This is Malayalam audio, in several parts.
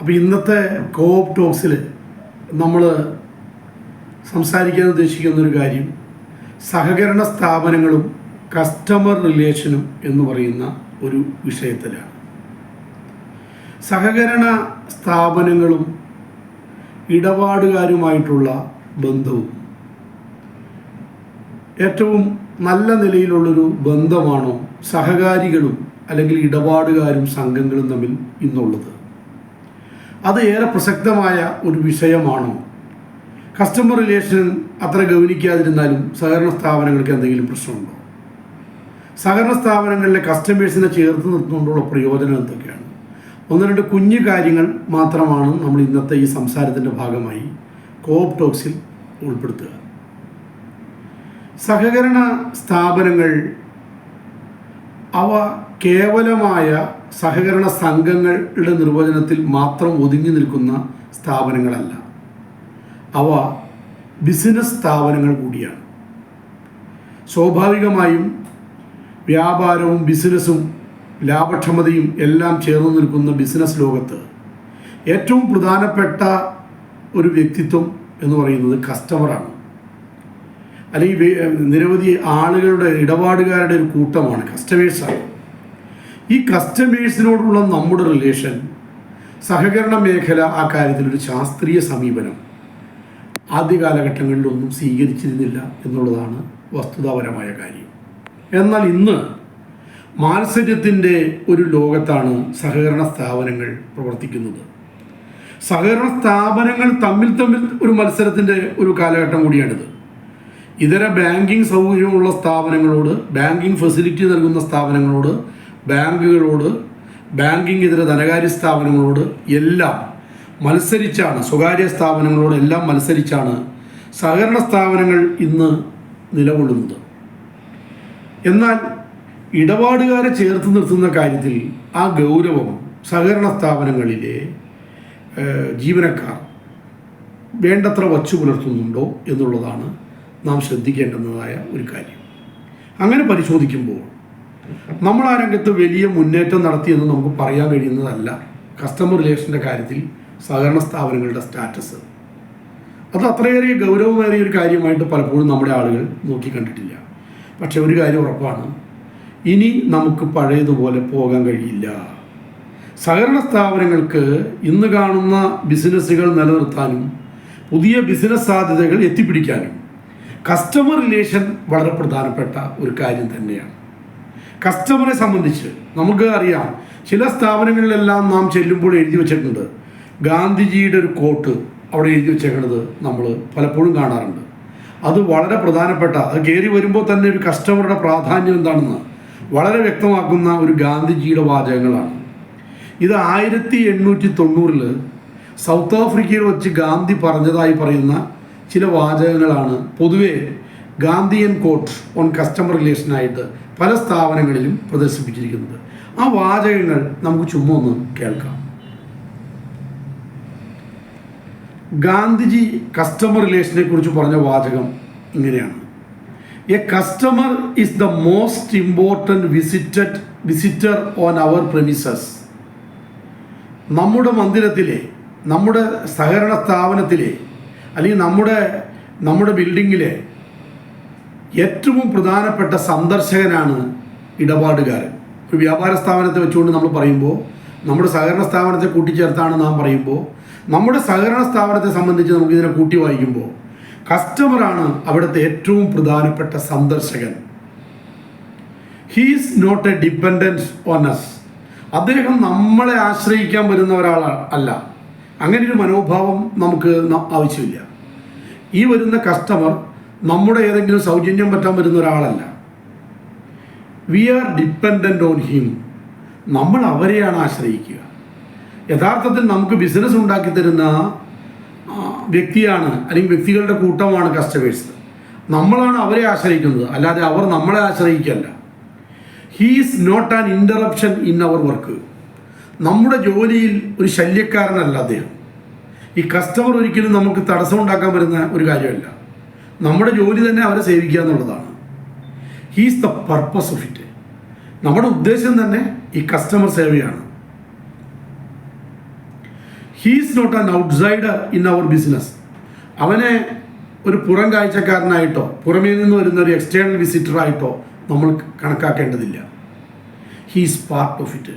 അപ്പോൾ ഇന്നത്തെ കോപ്പ് ടോക്സിൽ നമ്മൾ സംസാരിക്കാൻ ഉദ്ദേശിക്കുന്ന ഒരു കാര്യം സഹകരണ സ്ഥാപനങ്ങളും കസ്റ്റമർ റിലേഷനും എന്ന് പറയുന്ന ഒരു വിഷയത്തിലാണ്. സഹകരണ സ്ഥാപനങ്ങളും ഇടപാടുകാരുമായിട്ടുള്ള ബന്ധവും ഏറ്റവും നല്ല നിലയിലുള്ളൊരു ബന്ധമാണോ സഹകാരികളും അല്ലെങ്കിൽ ഇടപാടുകാരും സംഘങ്ങളും തമ്മിൽ ഇന്നുള്ളത്? അത് ഏറെ പ്രസക്തമായ ഒരു വിഷയമാണ്. കസ്റ്റമർ റിലേഷൻ അത്ര ഗൗനിക്കാതിരുന്നാലും സഹകരണ സ്ഥാപനങ്ങൾക്ക് എന്തെങ്കിലും പ്രശ്നമുണ്ടോ? സഹകരണ സ്ഥാപനങ്ങളിലെ കസ്റ്റമേഴ്സിനെ ചേർത്ത് നിർത്തുകൊണ്ടുള്ള പ്രയോജനം എന്തൊക്കെയാണ്? ഒന്ന് രണ്ട് കുഞ്ഞു കാര്യങ്ങൾ മാത്രമാണ് നമ്മൾ ഇന്നത്തെ ഈ സംസാരത്തിന്റെ ഭാഗമായി കോപ്പ് ടോക്സിൽ ഉൾപ്പെടുത്തുക. സഹകരണ സ്ഥാപനങ്ങൾ അവ കേവലമായ സഹകരണ സംഘങ്ങളുടെ നിർവചനത്തിൽ മാത്രം ഒതുങ്ങി നിൽക്കുന്ന സ്ഥാപനങ്ങളല്ല. അവ ബിസിനസ് സ്ഥാപനങ്ങൾ കൂടിയാണ്. സ്വാഭാവികമായും വ്യാപാരവും ബിസിനസ്സും ലാഭക്ഷമതയും എല്ലാം ചേർന്ന് നിൽക്കുന്ന ബിസിനസ് ലോകത്ത് ഏറ്റവും പ്രധാനപ്പെട്ട ഒരു വ്യക്തിത്വം എന്ന് പറയുന്നത് കസ്റ്റമറാണ് അല്ലെങ്കിൽ നിരവധി ആളുകളുടെ ഇടപാടുകാരുടെ ഒരു കൂട്ടമാണ് കസ്റ്റമേഴ്സാണ് ഈ കസ്റ്റമേഴ്സിനോടുള്ള നമ്മുടെ റിലേഷൻ സഹകരണ മേഖല ആ കാര്യത്തിലൊരു ശാസ്ത്രീയ സമീപനം. ആദ്യ കാലഘട്ടങ്ങളിലൊന്നും സ്വീകരിച്ചിരുന്നില്ല എന്നുള്ളതാണ് വസ്തുതാപരമായ കാര്യം. എന്നാൽ ഇന്ന് മാത്സര്യത്തിന്റെ ഒരു ലോകത്താണ് സഹകരണ സ്ഥാപനങ്ങൾ പ്രവർത്തിക്കുന്നത്. സഹകരണ സ്ഥാപനങ്ങൾ തമ്മിൽ തമ്മിൽ ഒരു മത്സരത്തിന്റെ ഒരു കാലഘട്ടം കൂടിയാണിത്. ഇതര ബാങ്കിങ് സൗകര്യമുള്ള സ്ഥാപനങ്ങളോട് ബാങ്കിങ് ഫെസിലിറ്റി നൽകുന്ന സ്ഥാപനങ്ങളോട് ബാങ്കുകളോട് ബാങ്കിംഗ് ഇതര ധനകാര്യ സ്ഥാപനങ്ങളോട് എല്ലാം മത്സരിച്ചാണ് സ്വകാര്യ സ്ഥാപനങ്ങളോട് എല്ലാം മത്സരിച്ചാണ് സഹകരണ സ്ഥാപനങ്ങൾ ഇന്ന് നിലകൊള്ളുന്നത്. എന്നാൽ ഇടപാടുകാരെ ചേർത്ത് നിർത്തുന്ന കാര്യത്തിൽ ആ ഗൗരവം സഹകരണ സ്ഥാപനങ്ങളിലെ ജീവനക്കാർ വേണ്ടത്ര വച്ചു പുലർത്തുന്നുണ്ടോ എന്നുള്ളതാണ് നാം ശ്രദ്ധിക്കേണ്ടുന്നതായ ഒരു കാര്യം. അങ്ങനെ പരിശോധിക്കുമ്പോൾ നമ്മൾ ആ രംഗത്ത് വലിയ മുന്നേറ്റം നടത്തിയെന്ന് നമുക്ക് പറയാൻ കഴിയുന്നതല്ല കസ്റ്റമർ റിലേഷന്റെ കാര്യത്തിൽ സഹകരണ സ്ഥാപനങ്ങളുടെ സ്റ്റാറ്റസ് അത് അത്രയേറെ ഗൗരവമേറിയ ഒരു കാര്യമായിട്ട് പലപ്പോഴും നമ്മുടെ ആളുകൾ നോക്കിക്കണ്ടിട്ടില്ല. പക്ഷെ ഒരു കാര്യം ഉറപ്പാണ്. ഇനി നമുക്ക് പഴയതുപോലെ പോകാൻ കഴിയില്ല. സഹകരണ സ്ഥാപനങ്ങൾക്ക് ഇന്ന് കാണുന്ന ബിസിനസ്സുകൾ നിലനിർത്താനും പുതിയ ബിസിനസ് സാധ്യതകൾ എത്തിപ്പിടിക്കാനും കസ്റ്റമർ റിലേഷൻ വളരെ പ്രധാനപ്പെട്ട ഒരു കാര്യം തന്നെയാണ്. കസ്റ്റമറെ സംബന്ധിച്ച് നമുക്ക് അറിയാം ചില സ്ഥാപനങ്ങളിലെല്ലാം നാം ചെല്ലുമ്പോൾ എഴുതി വെച്ചിട്ടുണ്ട്. ഗാന്ധിജിയുടെ ഒരു കോട്ട് അവിടെ എഴുതി വെച്ചേക്കുന്നത് നമ്മൾ പലപ്പോഴും കാണാറുണ്ട്. അത് വളരെ പ്രധാനപ്പെട്ട അത് കയറി വരുമ്പോൾ തന്നെ ഒരു കസ്റ്റമറുടെ പ്രാധാന്യം എന്താണെന്ന് വളരെ വ്യക്തമാക്കുന്ന ഒരു ഗാന്ധിജിയുടെ വാചകങ്ങളാണ്. ഇത് ആയിരത്തി എണ്ണൂറ്റി തൊണ്ണൂറിൽ സൗത്ത് ആഫ്രിക്കയിൽ വെച്ച് ഗാന്ധി പറഞ്ഞതായി പറയുന്ന ചില വാചകങ്ങളാണ്. പൊതുവേ ഗാന്ധിയൻ കോട്ട് ഓൺ കസ്റ്റമർ റിലേഷനായിട്ട് പല സ്ഥാപനങ്ങളിലും പ്രദർശിപ്പിച്ചിരിക്കുന്നത്. ആ വാചകങ്ങൾ നമുക്ക് ചുമ്മാ ഒന്ന് കേൾക്കാം. ഗാന്ധിജി കസ്റ്റമർ റിലേഷനെ കുറിച്ച് പറഞ്ഞ വാചകം ഇങ്ങനെയാണ്. A customer is the most important visited visitor on our premises നമ്മുടെ മന്ദിരത്തിലെ നമ്മുടെ സഹകരണ സ്ഥാപനത്തിലെ അല്ലെങ്കിൽ നമ്മുടെ നമ്മുടെ ബിൽഡിങ്ങിലെ ഏറ്റവും പ്രധാനപ്പെട്ട സന്ദർശകനാണ് ഇടപാടുകാരൻ. ഒരു വ്യാപാര സ്ഥാപനത്തെ വെച്ചുകൊണ്ട് നമ്മൾ പറയുമ്പോൾ നമ്മുടെ സഹകരണ സ്ഥാപനത്തെ കൂട്ടിച്ചേർത്താണ് നാം പറയുമ്പോൾ നമ്മുടെ സഹകരണ സ്ഥാപനത്തെ സംബന്ധിച്ച് നമുക്ക് ഇതിനെ കൂട്ടി വായിക്കുമ്പോൾ കസ്റ്റമറാണ് അവിടുത്തെ ഏറ്റവും പ്രധാനപ്പെട്ട സന്ദർശകൻ. He's not a dependence on us. അദ്ദേഹം നമ്മളെ ആശ്രയിക്കാൻ വരുന്ന ഒരാൾ അല്ല. അങ്ങനെ ഒരു മനോഭാവം നമുക്ക് ആവശ്യമില്ല. ഈ വരുന്ന കസ്റ്റമർ നമ്മുടെ ഏതെങ്കിലും സൗജന്യം പറ്റാൻ വരുന്ന ഒരാളല്ല. We are dependent on him നമ്മൾ അവരെയാണ് ആശ്രയിക്കുക. യഥാർത്ഥത്തിൽ നമുക്ക് ബിസിനസ് ഉണ്ടാക്കി തരുന്ന വ്യക്തിയാണ് അല്ലെങ്കിൽ വ്യക്തികളുടെ കൂട്ടമാണ് കസ്റ്റമേഴ്സ് നമ്മളാണ് അവരെ ആശ്രയിക്കുന്നത്. അല്ലാതെ അവർ നമ്മളെ ആശ്രയിക്കല്ല. He's not an interruption in our work നമ്മുടെ ജോലിയിൽ ഒരു ശല്യക്കാരനല്ല അദ്ദേഹം. ഈ കസ്റ്റമർ ഒരിക്കലും നമുക്ക് തടസ്സം ഉണ്ടാക്കാൻ വരുന്ന ഒരു കാര്യമല്ല. നമ്മുടെ ജോലി തന്നെ അവരെ സേവിക്കുക എന്നുള്ളതാണ്. He's the purpose of it നമ്മുടെ ഉദ്ദേശം തന്നെ ഈ customer സേവയാണ് he's not an outsider in our business അവനെ ഒരു പുറം കാഴ്ചക്കാരനായിട്ടോ പുറമേ നിന്ന് വരുന്ന ഒരു എക്സ്റ്റേണൽ വിസിറ്ററായിട്ടോ നമ്മൾ കണക്കാക്കേണ്ടതില്ല. ഹീസ് പാർട്ട് ഓഫ് ഇറ്റ്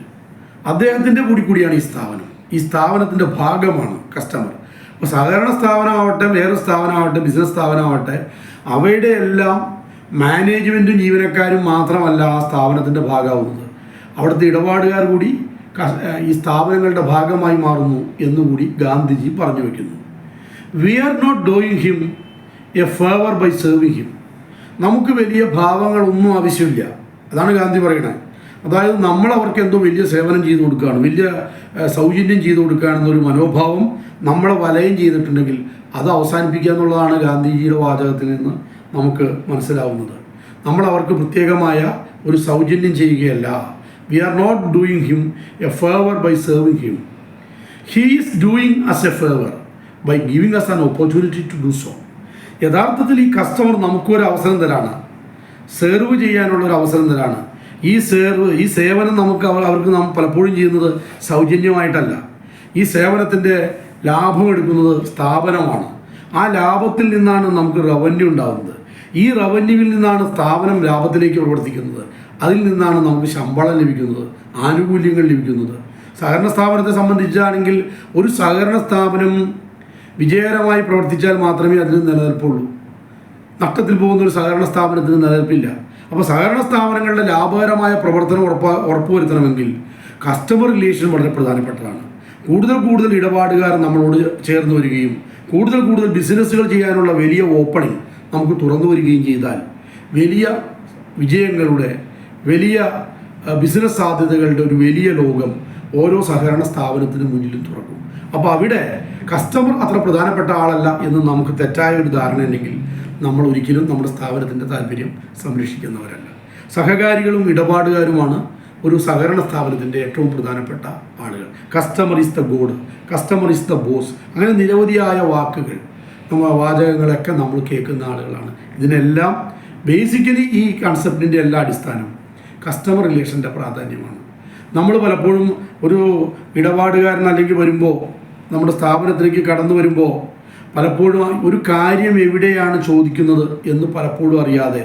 അദ്ദേഹത്തിന്റെ കൂടി കൂടിയാണ് ഈ സ്ഥാപനം. ഈ സ്ഥാപനത്തിന്റെ ഭാഗമാണ് കസ്റ്റമർ സഹകരണ സ്ഥാപനമാവട്ടെ വേറൊരു സ്ഥാപനമാവട്ടെ ബിസിനസ് സ്ഥാപനമാവട്ടെ അവയുടെ എല്ലാം മാനേജ്മെന്റും ജീവനക്കാരും മാത്രമല്ല ആ സ്ഥാപനത്തിന്റെ ഭാഗമാവുന്നത്. അവിടുത്തെ ഇടപാടുകാർ കൂടി ഈ സ്ഥാപനങ്ങളുടെ ഭാഗമായി മാറുന്നു എന്നുകൂടി ഗാന്ധിജി പറഞ്ഞു വയ്ക്കുന്നു we are not doing him a favour by serving him നമുക്ക് വലിയ ഭാവങ്ങളൊന്നും ആവശ്യമില്ല. അതാണ് ഗാന്ധി പറയുന്നത്. അതായത് നമ്മൾ അവർക്ക് എന്തോ വലിയ സേവനം ചെയ്തു കൊടുക്കുകയാണ് വലിയ സൗജന്യം ചെയ്തു കൊടുക്കുകയാണെന്നൊരു മനോഭാവം നമ്മളെ വലയം ചെയ്തിട്ടുണ്ടെങ്കിൽ അത് അവസാനിപ്പിക്കുക എന്നുള്ളതാണ് ഗാന്ധിജിയുടെ വാചകത്തിൽ നിന്ന് നമുക്ക് മനസ്സിലാവുന്നത്. നമ്മൾ അവർക്ക് പ്രത്യേകമായ ഒരു സൗജന്യം ചെയ്യുകയല്ല. We are not doing him a favour by serving him he is doing us a favour by giving us an opportunity to do so യഥാർത്ഥത്തിൽ ഈ കസ്റ്റമർ നമുക്കൊരു അവസരം തരാണ്. സെർവ് ചെയ്യാനുള്ള ഒരു അവസരം തരാണ്. ഈ സേർവ് ഈ സേവനം നമുക്ക് അവർക്ക് നാം പലപ്പോഴും ചെയ്യുന്നത് സൗജന്യമായിട്ടല്ല. ഈ സേവനത്തിന്റെ ലാഭം എടുക്കുന്നത് സ്ഥാപനമാണ്. ആ ലാഭത്തിൽ നിന്നാണ് നമുക്ക് റവന്യൂ ഉണ്ടാകുന്നത് ഈ റവന്യൂവിൽ നിന്നാണ് സ്ഥാപനം ലാഭത്തിലേക്ക് പ്രവർത്തിക്കുന്നത്. അതിൽ നിന്നാണ് നമുക്ക് ശമ്പളം ലഭിക്കുന്നത് ആനുകൂല്യങ്ങൾ ലഭിക്കുന്നത്. സഹകരണ സ്ഥാപനത്തെ സംബന്ധിച്ചാണെങ്കിൽ ഒരു സഹകരണ സ്ഥാപനം വിജയകരമായി പ്രവർത്തിച്ചാൽ മാത്രമേ അതിന് നിലനിൽപ്പുള്ളൂ. നഷ്ടത്തിൽ പോകുന്ന ഒരു സഹകരണ സ്ഥാപനത്തിന് നിലനിൽപ്പില്ല. അപ്പോൾ സഹകരണ സ്ഥാപനങ്ങളുടെ ലാഭകരമായ പ്രവർത്തനം ഉറപ്പ ഉറപ്പുവരുത്തണമെങ്കിൽ കസ്റ്റമർ റിലേഷൻ വളരെ പ്രധാനപ്പെട്ടതാണ്. കൂടുതൽ കൂടുതൽ ഇടപാടുകാർ നമ്മളോട് ചേർന്ന് വരികയും കൂടുതൽ കൂടുതൽ ബിസിനസ്സുകൾ ചെയ്യാനുള്ള വലിയ ഓപ്പണിംഗ് നമുക്ക് തുറന്നു വരികയും ചെയ്താൽ വലിയ വിജയങ്ങളുടെ വലിയ ബിസിനസ് സാധ്യതകളുടെ ഒരു വലിയ ലോകം ഓരോ സഹകരണ സ്ഥാപനത്തിന് മുന്നിലും തുറക്കും. അപ്പോൾ അവിടെ കസ്റ്റമർ അത്ര പ്രധാനപ്പെട്ട ആളല്ല എന്ന് നമുക്ക് തെറ്റായ ഒരു ധാരണ ഉണ്ടെങ്കിൽ നമ്മൾ ഒരിക്കലും നമ്മുടെ സ്ഥാപനത്തിന്റെ താല്പര്യം സംരക്ഷിക്കുന്നവരല്ല. സഹകാരികളും ഇടപാടുകാരുമാണ് ഒരു സഹകരണ സ്ഥാപനത്തിന്റെ ഏറ്റവും പ്രധാനപ്പെട്ട ആളുകൾ. Customer is the god customer is the boss അങ്ങനെ നിരവധിയായ വാക്കുകൾ നമ്മൾ വാചകങ്ങളൊക്കെ നമ്മൾ കേൾക്കുന്ന ആളുകളാണ്. ഇതിനെല്ലാം ബേസിക്കലി ഈ കൺസെപ്റ്റിന്റെ എല്ലാ അടിസ്ഥാനം കസ്റ്റമർ റിലേഷന്റെ പ്രാധാന്യമാണ്. നമ്മൾ പലപ്പോഴും ഒരു ഇടപാടുകാരൻ അല്ലെങ്കിൽ വരുമ്പോൾ നമ്മുടെ സ്ഥാപനത്തിലേക്ക് കടന്നു വരുമ്പോൾ പലപ്പോഴും ഒരു കാര്യം എവിടെയാണ് ചോദിക്കുന്നത് എന്ന് പലപ്പോഴും അറിയാതെ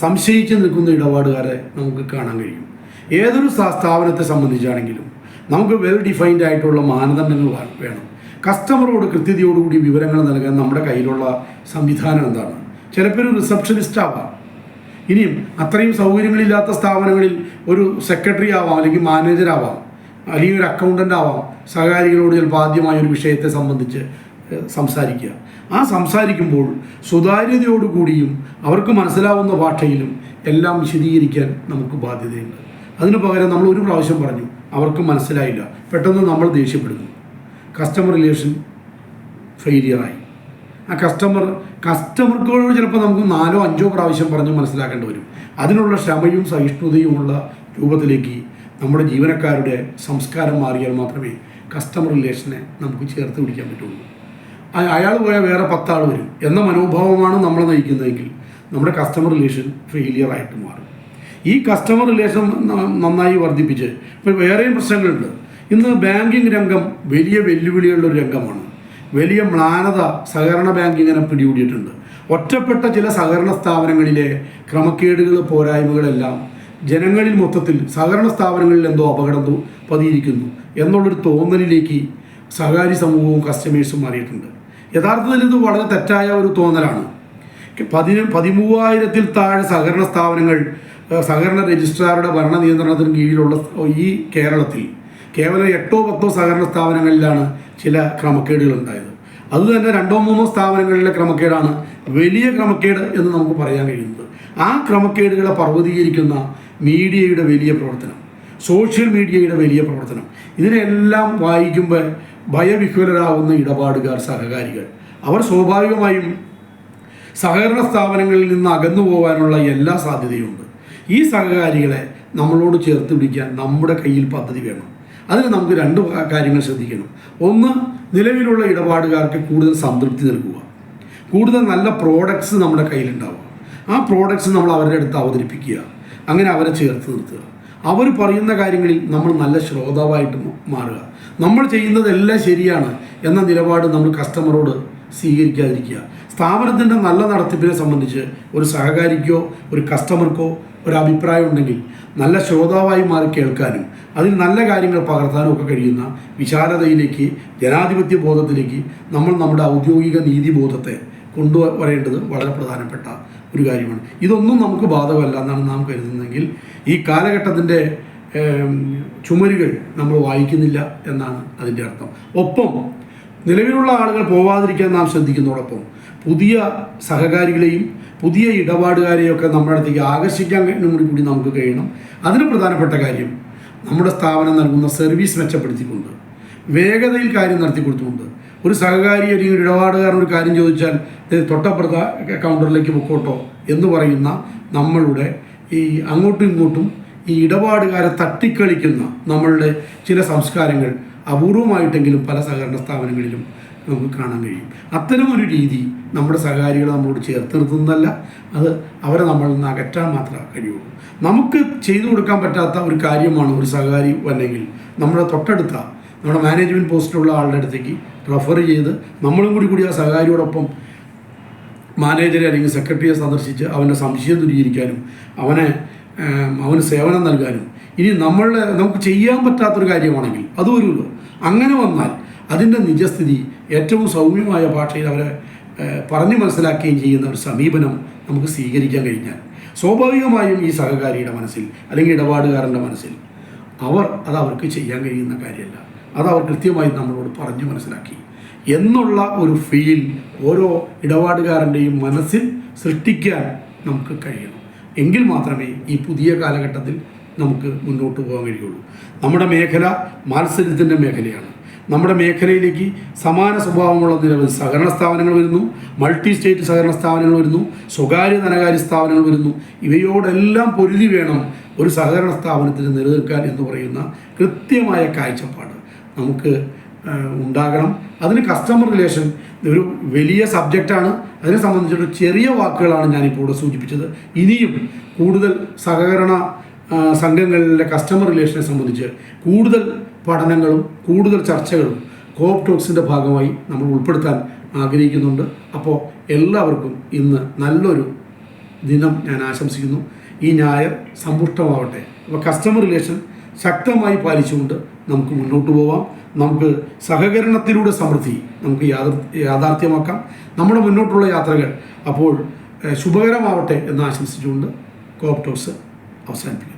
സംശയിച്ച് നിൽക്കുന്ന ഇടപാടുകാരെ നമുക്ക് കാണാൻ കഴിയും. ഏതൊരു സ്ഥാപനത്തെ സംബന്ധിച്ചാണെങ്കിലും നമുക്ക് വെൽ ഡിഫൈൻഡ് ആയിട്ടുള്ള മാനദണ്ഡങ്ങൾ വേണം. കസ്റ്റമറോട് കൃത്യതയോടുകൂടി വിവരങ്ങൾ നൽകാൻ നമ്മുടെ കയ്യിലുള്ള സംവിധാനം എന്താണ്? ചിലപ്പോൾ ഒരു റിസപ്ഷനിസ്റ്റ് ആവാം. ഇനിയും അത്രയും സൗകര്യങ്ങളില്ലാത്ത സ്ഥാപനങ്ങളിൽ ഒരു സെക്രട്ടറി ആവാം അല്ലെങ്കിൽ മാനേജർ ആവാം അല്ലെങ്കിൽ ഒരു അക്കൗണ്ടന്റ് ആവാം സഹകാരികളോട് ചിലപ്പോൾ ആദ്യമായ ഒരു വിഷയത്തെ സംബന്ധിച്ച് സംസാരിക്കുക. ആ സംസാരിക്കുമ്പോൾ സുതാര്യതയോടുകൂടിയും അവർക്ക് മനസ്സിലാവുന്ന ഭാഷയിലും എല്ലാം വിശദീകരിക്കാൻ നമുക്ക് ബാധ്യതയുണ്ട്. അതിനു പകരം നമ്മൾ ഒരു പ്രാവശ്യം പറഞ്ഞു അവർക്ക് മനസ്സിലായില്ല. പെട്ടെന്ന് നമ്മൾ ദേഷ്യപ്പെടുന്നു. കസ്റ്റമർ റിലേഷൻ ഫെയിലിയറായി ആ കസ്റ്റമർ കസ്റ്റമർക്കോട് ചിലപ്പോൾ നമുക്ക് നാലോ അഞ്ചോ പ്രാവശ്യം പറഞ്ഞ് മനസ്സിലാക്കേണ്ടി വരും. അതിനുള്ള ക്ഷമയും സഹിഷ്ണുതയുമുള്ള രൂപത്തിലേക്ക് നമ്മുടെ ജീവനക്കാരുടെ സംസ്കാരം മാറിയാൽ മാത്രമേ കസ്റ്റമർ റിലേഷനെ നമുക്ക് ചേർത്ത് പിടിക്കാൻ പറ്റുള്ളൂ. അയാൾ പോയാൽ വേറെ പത്താൾ വരും. എന്ന മനോഭാവമാണ് നമ്മളെ നയിക്കുന്നതെങ്കിൽ നമ്മുടെ കസ്റ്റമർ റിലേഷൻ ഫെയിലിയറായിട്ട് മാറും. ഈ കസ്റ്റമർ റിലേഷൻ നന്നായി വർദ്ധിപ്പിച്ച്. ഇപ്പോൾ വേറെയും പ്രശ്നങ്ങളുണ്ട്. ഇന്ന് ബാങ്കിങ് രംഗം വലിയ വെല്ലുവിളിയുള്ള ഒരു രംഗമാണ്. വലിയ മ്ലാനത സഹകരണ ബാങ്കിങ്ങിനെ പിടികൂടിയിട്ടുണ്ട്. ഒറ്റപ്പെട്ട ചില സഹകരണ സ്ഥാപനങ്ങളിലെ ക്രമക്കേടുകൾ പോരായ്മകളെല്ലാം ജനങ്ങളിൽ മൊത്തത്തിൽ സഹകരണ സ്ഥാപനങ്ങളിൽ എന്തോ അപകടം പതിയിരിക്കുന്നു എന്നുള്ളൊരു തോന്നലിലേക്ക് സഹകാരി സമൂഹവും കസ്റ്റമേഴ്സും മാറിയിട്ടുണ്ട്. യഥാർത്ഥത്തിൽ ഇത് വളരെ തെറ്റായ ഒരു തോന്നലാണ്. പതിന പതിമൂവായിരത്തിൽ താഴെ സഹകരണ സ്ഥാപനങ്ങൾ സഹകരണ രജിസ്ട്രാറുടെ ഭരണ നിയന്ത്രണത്തിന് കീഴിലുള്ള ഈ കേരളത്തിൽ കേവലം എട്ടോ പത്തോ സഹകരണ സ്ഥാപനങ്ങളിലാണ് ചില ക്രമക്കേടുകൾ ഉണ്ടായത്. അത് തന്നെ രണ്ടോ മൂന്നോ സ്ഥാപനങ്ങളിലെ ക്രമക്കേടാണ് വലിയ ക്രമക്കേട് എന്ന് നമുക്ക് പറയാൻ കഴിയുന്നത്. ആ ക്രമക്കേടുകളെ പർവതീകരിക്കുന്ന മീഡിയയുടെ വലിയ പ്രവർത്തനം സോഷ്യൽ മീഡിയയുടെ വലിയ പ്രവർത്തനം ഇതിനെല്ലാം വായിക്കുമ്പോൾ ഭയവിഹ്വലരാകുന്ന ഇടപാടുകാർ സഹകാരികൾ. അവർ സ്വാഭാവികമായും സഹകരണ സ്ഥാപനങ്ങളിൽ നിന്ന് അകന്നു പോകാനുള്ള എല്ലാ സാധ്യതയുമുണ്ട്. ഈ സഹകാരികളെ നമ്മളോട് ചേർത്ത് പിടിക്കാൻ നമ്മുടെ കയ്യിൽ പദ്ധതി വേണം. അതിന് നമുക്ക് രണ്ട് കാര്യങ്ങൾ ശ്രദ്ധിക്കണം. ഒന്ന് നിലവിലുള്ള ഇടപാടുകാർക്ക് കൂടുതൽ സംതൃപ്തി നൽകുക. കൂടുതൽ നല്ല പ്രോഡക്ട്സ് നമ്മുടെ കയ്യിലുണ്ടാവുക. ആ പ്രോഡക്ട്സ് നമ്മൾ അവരുടെ അടുത്ത് അവതരിപ്പിക്കുക. അങ്ങനെ അവരെ ചേർത്ത് നിർത്തുക. അവർ പറയുന്ന കാര്യങ്ങളിൽ നമ്മൾ നല്ല ശ്രോതാവായിട്ട് മാറുക. നമ്മൾ ചെയ്യുന്നതെല്ലാം ശരിയാണ് എന്ന നിലപാട് നമ്മൾ കസ്റ്റമറോട് സ്വീകരിക്കാതിരിക്കുക. സ്ഥാപനത്തിന്റെ നല്ല നടത്തിപ്പിനെ സംബന്ധിച്ച് ഒരു സഹകാരിക്കോ ഒരു കസ്റ്റമർക്കോ ഒരു അഭിപ്രായം ഉണ്ടെങ്കിൽ നല്ല ശ്രോതാവായി മാറി കേൾക്കാനും അതിൽ നല്ല കാര്യങ്ങൾ പകർത്താനും ഒക്കെ കഴിയുന്ന വിശാലതയിലേക്ക് ജനാധിപത്യ ബോധത്തിലേക്ക് നമ്മൾ നമ്മുടെ ഔദ്യോഗിക നീതിബോധത്തെ കൊണ്ടുവരേണ്ടത് വളരെ പ്രധാനപ്പെട്ട ഒരു കാര്യമാണ്. ഇതൊന്നും നമുക്ക് ബാധകമല്ല എന്നാണ് നാം കരുതുന്നതെങ്കിൽ ഈ കാലഘട്ടത്തിന്റെ ചുമരുകൾ നമ്മൾ വായിക്കുന്നില്ല എന്നാണ് അതിന്റെ അർത്ഥം. ഒപ്പം നിലവിലുള്ള ആളുകൾ പോവാതിരിക്കാൻ നാം ശ്രദ്ധിക്കുന്നതോടൊപ്പം പുതിയ സഹകാരികളെയും പുതിയ ഇടപാടുകാരെയൊക്കെ നമ്മുടെ അടുത്തേക്ക് ആകർഷിക്കാൻ കൂടി കൂടി നമുക്ക് കഴിയണം. അതിന് പ്രധാനപ്പെട്ട കാര്യം നമ്മുടെ സ്ഥാപനം നൽകുന്ന സർവീസ് മെച്ചപ്പെടുത്തിക്കൊണ്ട് വേഗതയിൽ കാര്യം നടത്തി കൊടുത്തുകൊണ്ട്. ഒരു സഹകാരി അല്ലെങ്കിൽ ഒരു ഇടപാടുകാരൻ ഒരു കാര്യം ചോദിച്ചാൽ "ദേ തൊട്ടപ്പുറത്ത കൗണ്ടറിലേക്ക് പൊക്കോട്ടോ എന്ന് പറയുന്ന നമ്മളുടെ ഈ അങ്ങോട്ടും ഇങ്ങോട്ടും ഈ ഇടപാടുകാരെ തട്ടിക്കളിക്കുന്ന നമ്മളുടെ ചില സംസ്കാരങ്ങൾ അപൂർവമായിട്ടെങ്കിലും പല സഹകരണ സ്ഥാപനങ്ങളിലും നമുക്ക് കാണാൻ കഴിയും. അത്തരമൊരു രീതി നമ്മുടെ സഹകാരികളെ നമ്മളോട് ചേർത്ത് നിർത്തുന്നതല്ല അത് അവരെ നമ്മളിൽ നിന്ന് അകറ്റാൻ മാത്രമേ കഴിയുള്ളൂ. നമുക്ക് ചെയ്തു കൊടുക്കാൻ പറ്റാത്ത ഒരു കാര്യമാണ് ഒരു സഹകാരി വന്നെങ്കിൽ നമ്മുടെ തൊട്ടടുത്ത നമ്മുടെ മാനേജ്മെന്റ് പോസ്റ്റിലുള്ള ആളുടെ അടുത്തേക്ക് റെഫർ ചെയ്ത് നമ്മളും കൂടി കൂടി ആ സഹകാരിയോടൊപ്പം മാനേജറെ അല്ലെങ്കിൽ സെക്രട്ടറിയെ സന്ദർശിച്ച് അവന്റെ സംശയം ദൂരീകരിക്കാനും അവനെ അവന് സേവനം നൽകാനും. ഇനി നമ്മളുടെ നമുക്ക് ചെയ്യാൻ പറ്റാത്തൊരു കാര്യമാണെങ്കിൽ അത് വരുമല്ലോ അങ്ങനെ വന്നാൽ അതിന്റെ നിജസ്ഥിതി ഏറ്റവും സൗമ്യമായ ഭാഷയിൽ അവരെ പറഞ്ഞു മനസ്സിലാക്കുകയും ചെയ്യുന്ന ഒരു സമീപനം നമുക്ക് സ്വീകരിക്കാൻ കഴിഞ്ഞാൽ സ്വാഭാവികമായും ഈ സഹകാരിയുടെ മനസ്സിൽ അല്ലെങ്കിൽ ഇടപാടുകാരന്റെ മനസ്സിൽ അവർ അത് അവർക്ക് ചെയ്യാൻ കഴിയുന്ന കാര്യമല്ല. അത് അവർ കൃത്യമായി നമ്മളോട് പറഞ്ഞു മനസ്സിലാക്കി. എന്നുള്ള ഒരു ഫീൽ ഓരോ ഇടപാടുകാരന്റെയും മനസ്സിൽ സൃഷ്ടിക്കാൻ നമുക്ക് കഴിയണം. എങ്കിൽ മാത്രമേ ഈ പുതിയ കാലഘട്ടത്തിൽ നമുക്ക് മുന്നോട്ട് പോകാൻ കഴിയുള്ളൂ. നമ്മുടെ മേഖല മത്സരത്തിന്റെ മേഖലയാണ്. നമ്മുടെ മേഖലയിലേക്ക് സമാന സ്വഭാവമുള്ള നിരവധി സഹകരണ സ്ഥാപനങ്ങൾ വരുന്നു. മൾട്ടി സ്റ്റേറ്റ് സഹകരണ സ്ഥാപനങ്ങൾ വരുന്നു. സ്വകാര്യ ധനകാര്യ സ്ഥാപനങ്ങൾ വരുന്നു. ഇവയോടെല്ലാം പൊരുതി വേണം ഒരു സഹകരണ സ്ഥാപനത്തിന് നിലനിൽക്കാൻ എന്ന് പറയുന്ന കൃത്യമായ കാഴ്ചപ്പാട് നമുക്ക് ഉണ്ടാകണം. അതിന് കസ്റ്റമർ റിലേഷൻ ഒരു വലിയ സബ്ജക്റ്റാണ് അതിനെ സംബന്ധിച്ചിട്ട് ചെറിയ വാക്കുകളാണ് ഞാനിപ്പോൾ ഇവിടെ സൂചിപ്പിച്ചത്. ഇനിയും കൂടുതൽ സഹകരണ സംഘങ്ങളിലെ കസ്റ്റമർ റിലേഷനെ സംബന്ധിച്ച് കൂടുതൽ പഠനങ്ങളും കൂടുതൽ ചർച്ചകളും കോപ്പ് ടോക്സിന്റെ ഭാഗമായി നമ്മൾ ഉൾപ്പെടുത്താൻ ആഗ്രഹിക്കുന്നുണ്ട്. അപ്പോൾ എല്ലാവർക്കും ഇന്ന് നല്ലൊരു ദിനം ഞാൻ ആശംസിക്കുന്നു. ഈ ഞായർ സമ്പുഷ്ടമാവട്ടെ. അപ്പോൾ കസ്റ്റമർ റിലേഷൻ ശക്തമായി പാലിച്ചുകൊണ്ട് നമുക്ക് മുന്നോട്ട് പോവാം. നമുക്ക് സഹകരണത്തിലൂടെ സമൃദ്ധി നമുക്ക് യാഥാർത്ഥ്യമാക്കാം. നമ്മുടെ മുന്നോട്ടുള്ള യാത്രകൾ അപ്പോൾ ശുഭകരമാവട്ടെ എന്ന് ആശംസിച്ചുകൊണ്ട് കോപ്റ്റോസ് അവസാനിപ്പിക്കുന്നു.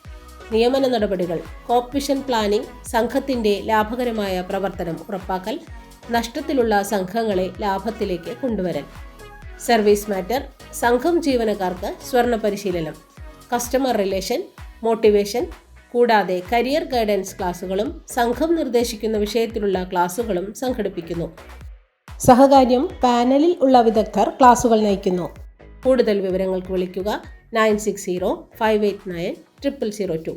നിയമന നടപടികൾ കോപ്പിഷൻ പ്ലാനിംഗ് സംഘത്തിന്റെ ലാഭകരമായ പ്രവർത്തനം ഉറപ്പാക്കൽ നഷ്ടത്തിലുള്ള സംഘങ്ങളെ ലാഭത്തിലേക്ക് കൊണ്ടുവരൽ. സർവീസ് മാറ്റർ സംഘം ജീവനക്കാർക്ക് സ്വർണ പരിശീലനം. കസ്റ്റമർ റിലേഷൻ മോട്ടിവേഷൻ കൂടാതെ കരിയർ ഗൈഡൻസ് ക്ലാസുകളും സംഘം നിർദ്ദേശിക്കുന്ന വിഷയത്തിലുള്ള ക്ലാസുകളും സംഘടിപ്പിക്കുന്നു. സഹകാര്യം പാനലിൽ ഉള്ള വിദഗ്ധർ ക്ലാസുകൾ നയിക്കുന്നു. കൂടുതൽ വിവരങ്ങൾക്ക് വിളിക്കുക nine six zero five eight nine triple zero two